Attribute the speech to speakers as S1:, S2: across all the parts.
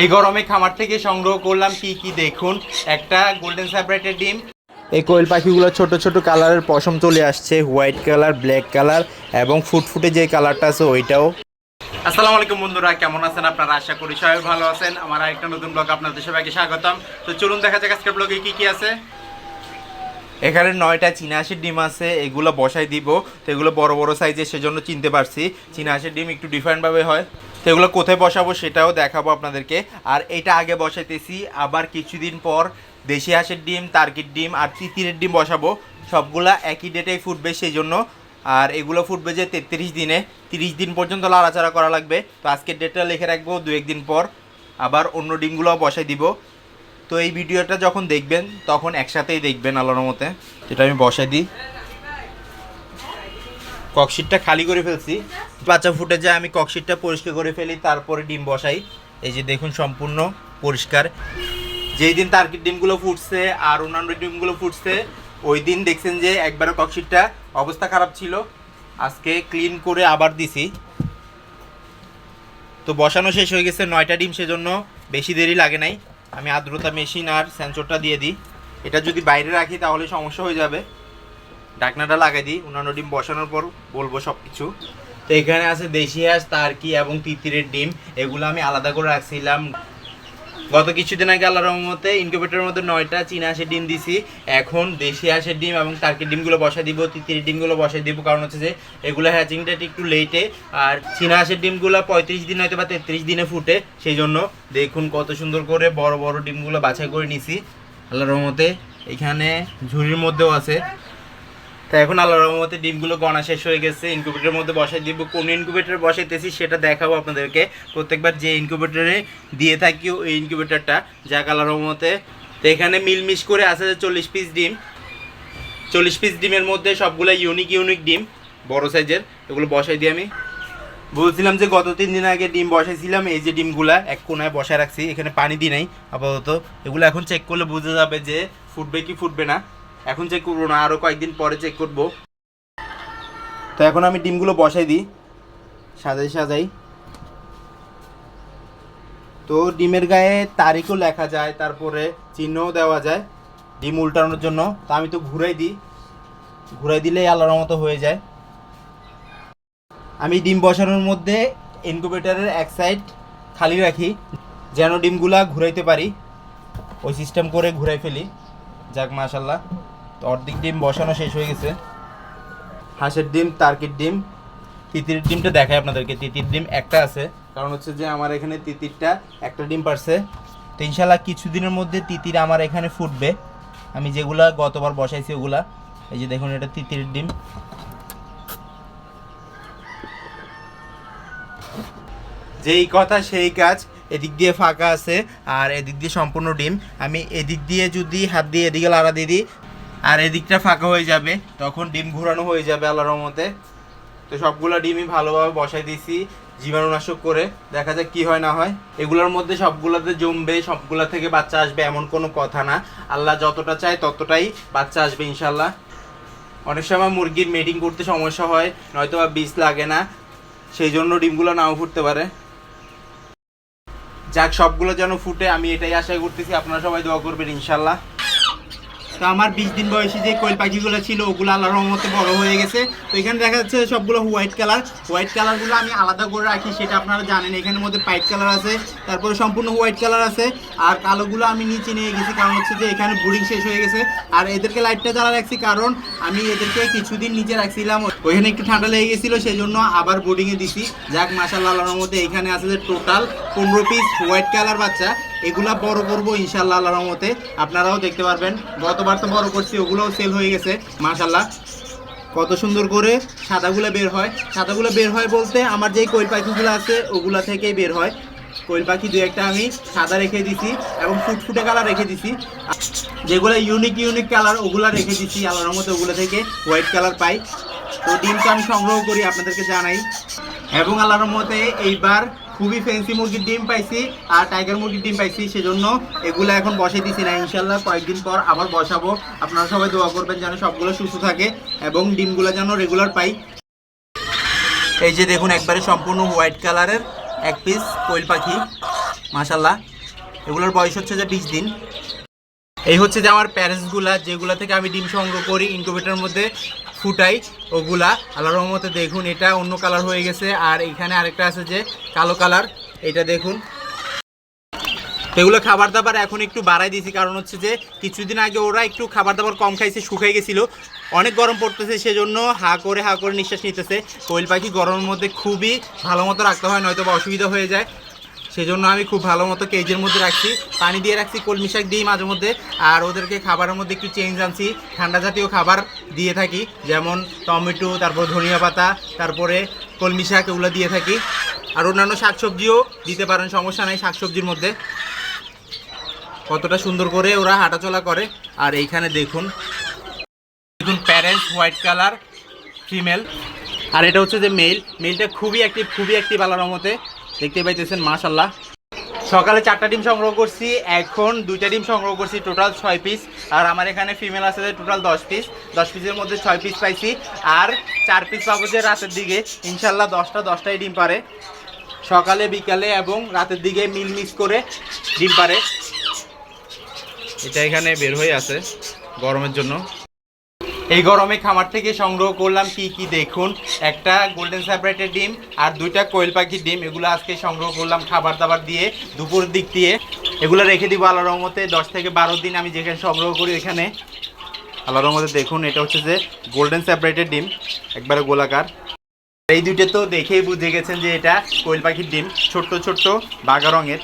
S1: এই গরমে খামার থেকে সংগ্রহ করলাম কি কি দেখুন? একটা গোল্ডেন সেপারেটেড ডিম। এই কোয়েল পাখিগুলো ছোট ছোট কালারের পশম চলে আসছে হোয়াইট কালার ব্ল্যাক কালার এবং ফুটফুটে যে কালারটা আছে ওইটাও। আসসালামু আলাইকুম বন্ধুরা কেমন আছেন আপনারা? আশা করি সবাই ভালো আছেন। আমার আরেকটা নতুন ব্লগ আপনাদের সবাইকে স্বাগতম। তো চলুন দেখা যাক আজকের ব্লগে কি কি আছে। এখানে নয়টা চীনাহাসির ডিম আছে এগুলো বসাই দিব। তো এগুলো বড় বড় সাইজের সেজন্য চিনতে পারছি। চীনাহাসির ডিম একটু ডিফারেন্টভাবে হয়। তো এগুলো কোথায় বসাবো সেটাও দেখাবো আপনাদেরকে। আর এটা আগে বসাইতেছি, আবার কিছুদিন পর দেশি হাঁসের ডিম তার্কির ডিম আর তিতিরের ডিম বসাবো। সবগুলা একই ডেটেই ফুটবে সেই জন্য আর এগুলো ফুটবে যে তেত্রিশ দিনে, তিরিশ দিন পর্যন্ত লাড়াচাড়া করা লাগবে। তো আজকের ডেটটা লিখে রাখব, দু একদিন পর আবার অন্য ডিমগুলো বসাই দিব। তো এই ভিডিওটা যখন দেখবেন, তখন একসাথেই দেখবেন আল্লাহর মতে যেটা আমি বসাই দিই। ককশিটটা খালি করে ফেলছি। বাচ্চা ফুটে যায় আমি ককশিটটা পরিষ্কার করে ফেলি, তারপরে ডিম বসাই। এই যে দেখুন সম্পূর্ণ পরিষ্কার। যেই দিন তার্কির ডিমগুলো ফুটছে আর অন্যান্য ডিমগুলো ফুটছে, ওই দিন দেখছেন যে একবারে ককশিটটা অবস্থা খারাপ ছিল। আজকে ক্লিন করে আবার দিছি। তো বসানো শেষ হয়ে গেছে, নয়টা ডিম সেজন্য বেশি দেরি লাগে নাই। আমি আর্দ্রতা মেশিন আর সেন্সরটা দিয়ে দিই। এটা যদি বাইরে রাখি তাহলে সমস্যা হয়ে যাবে। ঢাকনাটা লাগাই দিই অন্যান্য ডিম বসানোর পর বলব সব কিছু তো এখানে আছে দেশি হাঁস তার্কি এবং তিতিরের ডিম। এগুলো আমি আলাদা করে রাখছিলাম। গত কিছুদিন আগে আল্লাহ রহমতে ইনকিউবেটরের মধ্যে নয়টা চীনা হাঁসের ডিম দিছি। এখন দেশি হাঁসের ডিম এবং টার্কির ডিমগুলো বসাই দিব তিতির ডিমগুলো বসাই দিব। কারণ হচ্ছে যে, এগুলো হ্যাচিংটা একটু লেটে আর চীনা হাঁসের ডিমগুলো পঁয়ত্রিশ দিন হয়তো বা তেত্রিশ দিনে ফুটে। সেই জন্য দেখুন কত সুন্দর করে বড় বড় ডিমগুলো বাছাই করে নিছি। আল্লাহ রহমতে এখানে ঝুড়ির মধ্যেও আছে। তো এখন আল্লাহ রহমতে ডিমগুলো গণা শেষ হয়ে গেছে। ইনকিউবেটরের মধ্যে বসাই দিব। কোন ইনকিউবেটরে বসাইতেছি সেটা দেখাবো আপনাদেরকে। প্রত্যেকবার যে ইনকিউবেটরে দিয়ে থাকি, ওই ইনকিউবেটরটা যাক আল্লাহ রহমতে। তো এখানে মিলমিশ করে আছে চল্লিশ পিস ডিম। চল্লিশ পিস ডিমের মধ্যে সবগুলো ইউনিক ইউনিক ডিম। বড় সাইজের এগুলো বসাই দিই আমি। বলছিলাম যে গত তিন দিন আগে ডিম বসাইছিলাম। এই যে ডিমগুলা এক কোনায় বসায় রাখছি। এখানে পানি দিই নাই, আপাতত। এগুলো এখন চেক করলে বোঝা যাবে যে ফুটবে কি ফুটবে না। এখন চেক করব না আরও কয়েকদিন পরে চেক করব। তো এখন আমি ডিমগুলো বসাই দিই। সাজাই সাজাই। তো ডিমের গায়ে তারিখও লেখা যায়, তারপরে চিহ্নও দেওয়া যায় ডিম উল্টানোর জন্য। তো আমি তো ঘুরাই দিই। ঘুরাই দিলেই আল্লাহর মতো হয়ে যায়। আমি ডিম বসানোর মধ্যে ইনকুবেটরের এক সাইড খালি রাখি, যেন ডিমগুলা ঘুরাইতে পারি। ওই সিস্টেম করে ঘুরাই ফেলি। যাক মাশাল্লাহ তো অর্ধেক ডিম বসানো শেষ হয়ে গেছে। হাঁসের ডিম তার্কির ডিম, তিতির ডিমটা দেখায় আপনাদেরকে। তিতির ডিম একটা আছে, কারণ হচ্ছে যে আমার এখানে তিতিরটা একটা ডিম পারছে। তো ইনশাল্লাহ কিছুদিনের মধ্যে তিতির আমার এখানে ফুটবে। আমি যেগুলা গতবার বসাইছি ওগুলা, এই যে দেখুন এটা তিতির ডিম। যেই কথা সেই কাজ, এদিক দিয়ে ফাঁকা আছে আর এদিক দিয়ে সম্পূর্ণ ডিম। আমি এদিক দিয়ে যদি হাত দিয়ে এদিকে লাড়া দিয়ে দিই আর এদিকটা ফাঁকা হয়ে যাবে, তখন ডিম ঘোরানো হয়ে যাবে আল্লাহর মতে তো সবগুলো ডিমই ভালোভাবে বসাই দিয়েছি, জীবাণুনাশক করে। দেখা যাক কি হয় না হয়। এগুলোর মধ্যে সবগুলোতে জমবে, সবগুলা থেকে বাচ্চা আসবে এমন কোনো কথা না। আল্লাহ যতটা চায় ততটাই বাচ্চা আসবে ইনশাল্লাহ অনেক সময় মুরগির মেটিং করতে সমস্যা হয় নয়তো বা বীজ লাগে না, সেই জন্য ডিমগুলো নাও ফুটতে পারে। যাক, সবগুলো যেন ফুটে, আমি এটাই আশা করতেছি। আপনারা সবাই দোয়া করবেন ইনশাল্লাহ তো আমার বিশ দিন বয়সী যে কোয়েল পাখিগুলো ছিল, ওগুলো আল্লাহর রহমতে বড় হয়ে গেছে। তো এখানে দেখা যাচ্ছে সবগুলো হোয়াইট কালার। হোয়াইট কালারগুলো আমি আলাদা করে রাখি, সেটা আপনারা জানেন। এখানের মধ্যে পাইট কালার আছে, তারপরে সম্পূর্ণ হোয়াইট কালার আছে, আর কালোগুলো আমি নিচে নিয়ে গেছি। কারণ হচ্ছে যে এখানে বুডিং শেষ হয়ে গেছে। আর এদেরকে লাইটটা জ্বালা রাখছি, কারণ আমি এদেরকে কিছুদিন নিচে রাখছিলাম। ওইখানে একটু ঠান্ডা লেগে গেছিল সেই জন্য আবার বোর্ডিংয়ে দিছি। যাক মাসাল্লাহ আল্লাহর মধ্যে এখানে আছে যে টোটাল পনেরো পিস হোয়াইট কালার বাচ্চা। এগুলা বড় করব ইনশাল্লাহ আল্লাহর রহমতে। আপনারাও দেখতে পারবেন, গতবার তো বড় করছি, ওগুলোও সেল হয়ে গেছে মাশাল্লাহ কত সুন্দর করে সাদাগুলো বের হয়। সাদাগুলো বের হয় বলতে আমার যেই কোয়েল পাখিগুলো আছে, ওগুলা থেকেই বের হয়। কোয়েল পাখি দু একটা আমি সাদা রেখে দিছি এবং ফুটফুটে কালার রেখে দিছি। যেগুলো ইউনিক ইউনিক কালার ওগুলো রেখে দিছি, আল্লাহর মতো ওগুলো থেকে হোয়াইট কালার পাই। তো ডিমটা আমি সংগ্রহ করি, আপনাদেরকে জানাই। এবং আল্লাহর মতে এইবার খুবই ফ্যান্সি মুরগির ডিম পাইছি আর টাইগার মুরগির ডিম পাইছি, সেজন্য এগুলো এখন বসে দিছি না। ইনশাল্লাহ কয়েকদিন পর আবার বসাবো। আপনারা সবাই দোয়া করবেন যেন সবগুলো সুস্থ থাকে এবং ডিমগুলো যেন রেগুলার পাই। এই যে দেখুন, একবারে সম্পূর্ণ হোয়াইট কালারের এক পিস কোয়েল পাখি। মাশাল্লাহ এগুলোর বয়স হচ্ছে যে বিশ দিন। এই হচ্ছে যে আমার প্যারেন্টসগুলা যেগুলা থেকে আমি ডিম সংগ্রহ করি ইনকিউবেটরের মধ্যে ফুটাই, ওগুলা। আল্লাহর রহমতে দেখুন, এটা অন্য কালার হয়ে গেছে। আর এখানে আরেকটা আছে যে কালো কালার এটা দেখুন। এগুলো খাবার দাবার এখন একটু বাড়াই দিয়েছি, কারণ হচ্ছে যে কিছুদিন আগে ওরা একটু খাবার দাবার কম খাইছে, শুকাই গেছিল। অনেক গরম পড়তেছে, সেজন্য হা করে হা করে নিঃশ্বাস নিতেছে। কোয়েল পাখি গরমের মধ্যে খুবই ভালো মতো রাখতে হয় নয়তো বা অসুবিধা হয়ে যায়। সেজন্য আমি খুব ভালো মতো কেজের মধ্যে রাখছি, পানি দিয়ে রাখছি, কলমি শাক দিই মাঝে মধ্যে। আর ওদেরকে খাবারের মধ্যে একটু চেঞ্জ আনছি, ঠান্ডা জাতীয় খাবার দিয়ে থাকি, যেমন টমেটো, তারপর ধনিয়া পাতা, তারপরে কলমি শাক এগুলো দিয়ে থাকি। আর অন্যান্য শাকসবজিও দিতে পারেন, সমস্যা নাই শাকসবজির মধ্যে। কতটা সুন্দর করে ওরা হাঁটাচলা করে। আর এইখানে দেখুন দেখুন প্যারেন্টস হোয়াইট কালার ফিমেল আর এটা হচ্ছে যে মেল মেলটা খুবই অ্যাক্টিভ খুবই অ্যাক্টিভ আল্লাহর মতে দেখতে পাইতেছেন মাশাল্লাহ সকালে চারটা ডিম সংগ্রহ করছি, এখন দুইটা ডিম সংগ্রহ করছি, টোটাল ছয় পিস আর আমার এখানে ফিমেল আছে টোটাল দশ পিস দশ পিসের মধ্যে ছয় পিস পাইছি। আর চার পিস পাবো যে রাতের দিকে। ইনশাল্লাহ দশটা দশটাই ডিম পারে। সকালে, বিকালে এবং রাতের দিকে মিল মিক্স করে ডিম পারে। এটা এখানে বের হয়ে আছে গরমের জন্য। এই গরমে খামার থেকে সংগ্রহ করলাম কি কি দেখুন? একটা গোল্ডেন স্যাপারেটের ডিম আর দুইটা কোয়েল পাখির ডিম। এগুলো আজকে সংগ্রহ করলাম খাবার দাবার দিয়ে দুপুর দিক দিয়ে। এগুলো রেখে দিব আল্লাহ রহমতে। দশ থেকে বারো দিন আমি যেখানে সংগ্রহ করি এখানে আল্লাহ রহমতে দেখুন, এটা হচ্ছে যে গোল্ডেন স্যাপারেটের ডিম, একবারে গোলাকার। এই দুইটা তো দেখেই বুঝে গেছেন যে এটা কোয়েল পাখির ডিম, ছোট্ট ছোট্ট বাঘা রঙের।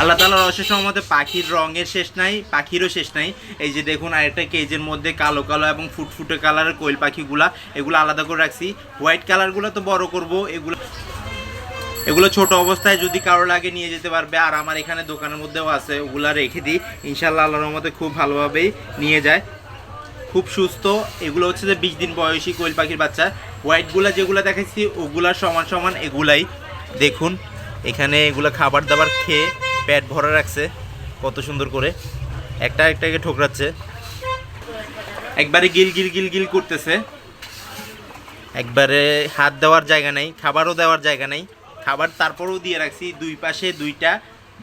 S1: আল্লাহ তালার অশেষ মতে পাখির রঙের শেষ নাই, পাখিরও শেষ নাই। এই যে দেখুন আরেকটা কেজের মধ্যে কালো কালো এবং ফুটফুটে কালারের কোয়েল পাখিগুলা, এগুলো আলাদা করে রাখছি। হোয়াইট কালারগুলো তো বড় করব, এগুলো এগুলো ছোট অবস্থায় যদি কারও লাগে নিয়ে যেতে পারবে, আর আমার এখানে দোকানের মধ্যেও আছে, ওগুলা রেখে দিই। ইনশাল্লাহ আল্লাহর মতে খুব ভালোভাবেই নিয়ে যায়। খুব সুস্থ। এগুলো হচ্ছে যে বিশ দিন বয়সী কোয়েল পাখির বাচ্চা। হোয়াইটগুলা যেগুলো দেখাচ্ছি ওগুলার সমান সমান এগুলাই। দেখুন, এখানে এগুলো খাবার দাবার খেয়ে পেট ভরা রাখছে, কত সুন্দর করে। একটা একটাকে ঠোকরাচ্ছে। একবারে গিল গিল গিল গিল করতেছে। একবারে হাত দেওয়ার জায়গা নেই, খাবারও দেওয়ার জায়গা নেই। খাবার তারপরেও দিয়ে রাখছি, দুই পাশে দুইটা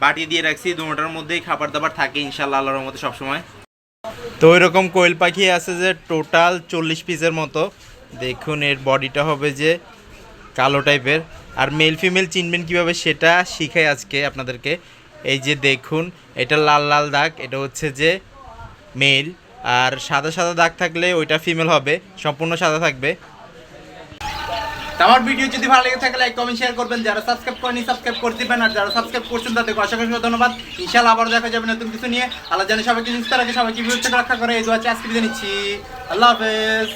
S1: বাটি দিয়ে রাখছি, দুটার মধ্যেই খাবার দাবার থাকে ইনশাল্লাহ আল্লাহর মধ্যে সবসময়। তো ওই রকম কোয়েল পাখি আছে যে টোটাল চল্লিশ পিসের মতো। দেখুন এর বডিটা হবে যে কালো টাইপের আর মেল ফিমেল চিনবেন কীভাবে সেটা শিখাই আজকে আপনাদেরকে। এই যে দেখুন, এটা লাল লাল দাগ, এটা হচ্ছে যে মেল, আর সাদা সাদা দাগ থাকলে ওইটা ফিমেল হবে, সম্পূর্ণ সাদা থাকবে। আমার ভিডিও যদি ভালো লেগে থাকে লাইক কমেন্ট শেয়ার করবেন। যারা সাবস্ক্রাইব করেনি সাবস্ক্রাইব করে দিবেন। আর যারা সাবস্ক্রাইব করছেন তাদেরকে অসংখ্য অসংখ্য ধন্যবাদ। ইনশাআল্লাহ আবার দেখা যাবে নতুন কিছু নিয়ে। আল্লাহ জানে সবাইকে সুস্থ রাখে, সবাইকে বিরুদ্ধে রক্ষা করে। এই দোয়া আজকে বিদায় নিচ্ছি। আল্লাহ হাফেজ।